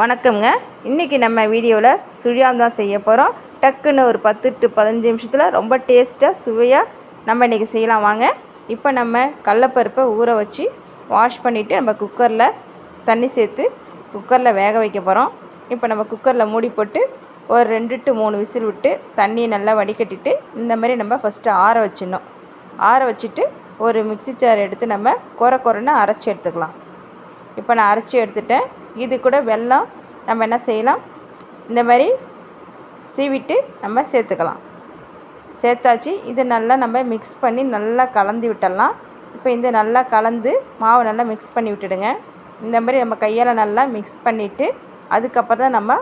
வணக்கம்ங்க. இன்றைக்கி நம்ம வீடியோவில் சுழியான் தான் செய்ய போகிறோம் டக்குன்னு ஒரு பத்து டு பதினஞ்சு நிமிஷத்தில் ரொம்ப டேஸ்ட்டாக சுவையாக நம்ம இன்றைக்கி செய்யலாம். வாங்க. இப்போ நம்ம கடலப்பருப்பை ஊற வச்சு வாஷ் பண்ணிவிட்டு நம்ம குக்கரில் தண்ணி சேர்த்து குக்கரில் வேக வைக்க போகிறோம் இப்போ நம்ம குக்கரில் மூடி போட்டு ஒரு ரெண்டு டு மூணு விசில் விட்டு தண்ணியை நல்லா வடிகட்டிட்டு இந்த மாதிரி நம்ம ஃபஸ்ட்டு ஆற வச்சிடணும். ஆற வச்சுட்டு ஒரு மிக்ஸி ஜார் எடுத்து நம்ம குறை குறைன்னு அரைச்சி எடுத்துக்கலாம். இப்போ நான் அரைச்சி எடுத்துட்டேன். இது கூட வெல்லம் நம்ம என்ன செய்யலாம்? இந்த மாதிரி சீவிட்டு நம்ம சேர்த்துக்கலாம். சேர்த்தாச்சு. இது நல்லா நம்ம மிக்ஸ் பண்ணி நல்லா கலந்து விட்டுடலாம். இப்போ இந்த நல்லா கலந்து மாவு நல்லா மிக்ஸ் பண்ணி விட்டுடுங்க. இந்த மாதிரி நம்ம கையால் நல்லா மிக்ஸ் பண்ணிவிட்டு அதுக்கப்புறம் தான் நம்ம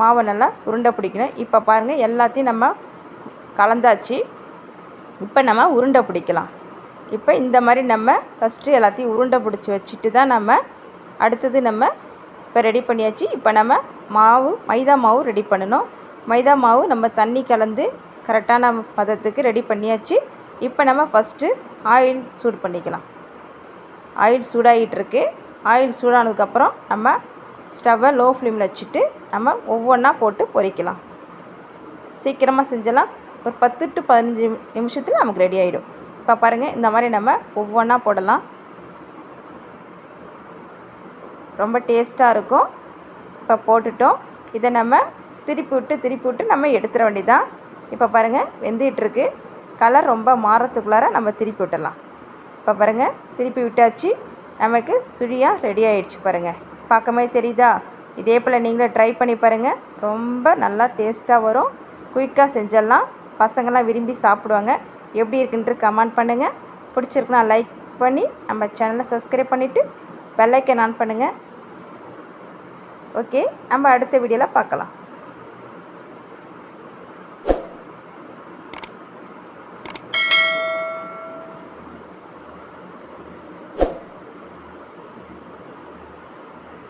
மாவை நல்லா உருண்டை பிடிக்கணும். இப்போ பாருங்கள் எல்லாத்தையும் நம்ம கலந்தாச்சு. இப்போ நம்ம உருண்டை பிடிக்கலாம். இப்போ இந்த மாதிரி நம்ம ஃபஸ்ட்டு எல்லாத்தையும் உருண்டை பிடிச்சி வச்சுட்டு தான் நம்ம அடுத்தது நம்ம இப்போ ரெடி பண்ணியாச்சு. இப்போ நம்ம மாவு மைதா மாவு ரெடி பண்ணணும். மைதா மாவு நம்ம தண்ணி கலந்து கரெக்டான பதத்துக்கு ரெடி பண்ணியாச்சு. இப்போ நம்ம ஃபஸ்ட்டு ஆயில் சூடு பண்ணிக்கலாம். ஆயில் சூடாகிட்டுருக்கு ஆயில் சூடானதுக்கப்புறம் நம்ம ஸ்டவ்வை லோ ஃப்ளேமில் வச்சுட்டு நம்ம ஒவ்வொன்றா போட்டு பொரிக்கலாம். சீக்கிரமாக செஞ்சலாம். ஒரு பத்து டு பதினஞ்சு நிமிஷத்தில் நமக்கு ரெடி ஆகிடும் இப்போ பாருங்கள் இந்த மாதிரி நம்ம ஒவ்வொன்றா போடலாம். ரொம்ப டேஸ்ட்டாக இருக்கும். இப்போ போட்டுட்டோம். இதை நம்ம திருப்பி விட்டு திருப்பி விட்டு நம்ம எடுத்துட வேண்டியதான் இப்போ பாருங்கள் வெந்துகிட்ருக்கு கலர் ரொம்ப மாறத்துக்குள்ளார நம்ம திருப்பி விட்டலாம் இப்போ பாருங்கள் திருப்பி விட்டாச்சு. நமக்கு சுழியாக ரெடி ஆகிடுச்சு பாருங்கள் பார்க்கமே தெரியுதா? இதே போல் நீங்களும் ட்ரை பண்ணி பாருங்கள் ரொம்ப நல்லா டேஸ்ட்டாக வரும். குயிக்காக செஞ்சிடலாம். பசங்களாம் விரும்பி சாப்பிடுவாங்க. எப்படி இருக்குன்ட்டு கமெண்ட் பண்ணுங்கள் பிடிச்சிருக்குன்னா லைக் பண்ணி நம்ம சேனலை சப்ஸ்கிரைப் பண்ணிவிட்டு பெல்லைக்கன் ஆன் பண்ணுங்கள் ஓகே நம்ம அடுத்த வீடியோவில் பார்க்கலாம்.